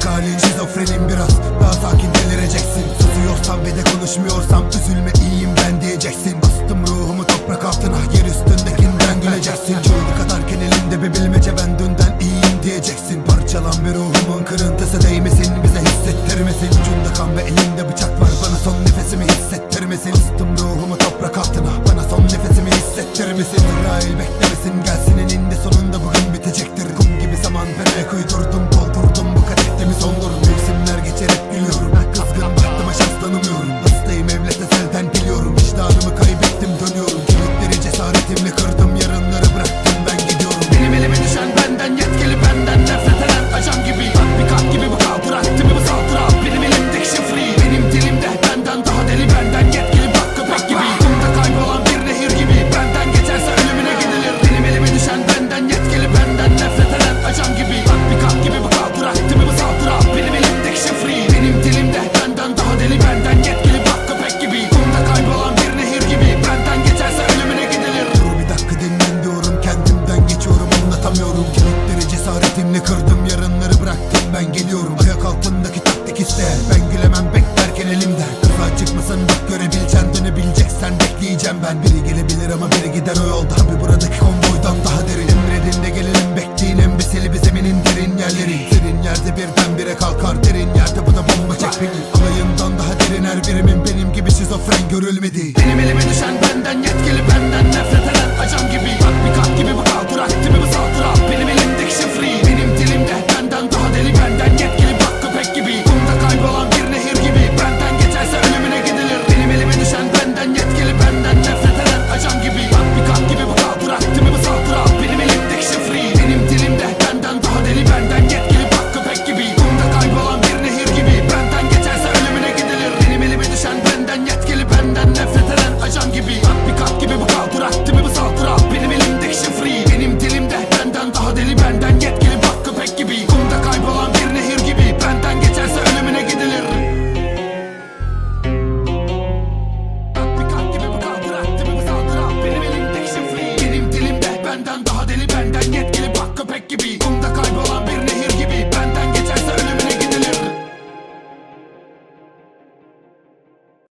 şizofrenim biraz Daha sakin delireceksin. Susuyorsam ve de konuşmuyorsam Üzülme iyiyim ben diyeceksin. Bastım ruhumu toprak altına Yer üstündekinden güleceksin. Çoğunu kadarken elinde bir bilmece Ben dünden iyiyim diyeceksin. Parçalan bir ruhumun kırıntısı değmesin Bize hissettirmesin. Ucunda kan ve elinde bıçak var Bana son nefesimi hissettirmesin. Bastım ruhumu toprak altına Bana son nefesimi hissettirmesin. Israel beklemesin gelsin eninde sonunda bugün bitecektir. Kum gibi zaman fena uydurdum benden yetkili bak köpek gibi. Kumda kaybolan bir nehir gibi. Benden geçerse ölümüne gidilir. Dur bir dakika dinlen diyorum. Kendimden geçiyorum. Anlatamıyorum. Kilitleri cesaretimle kırdım. Yarınları bıraktım. Ben geliyorum. Ayak altındaki taktik iste. Ben gülemem beklerken elimde. Kıza çıkmasın bak görebileceksin Dönü bileceksen bekleyeceğim ben. Biri gelebilir ama biri gider o yolda. Tabi buradaki konvoydan daha derin. Emredin de gelelim. Bekleyin embeseli bir zeminin derin yerleri. Derin yerde birdenbire kalkar görülmedi you be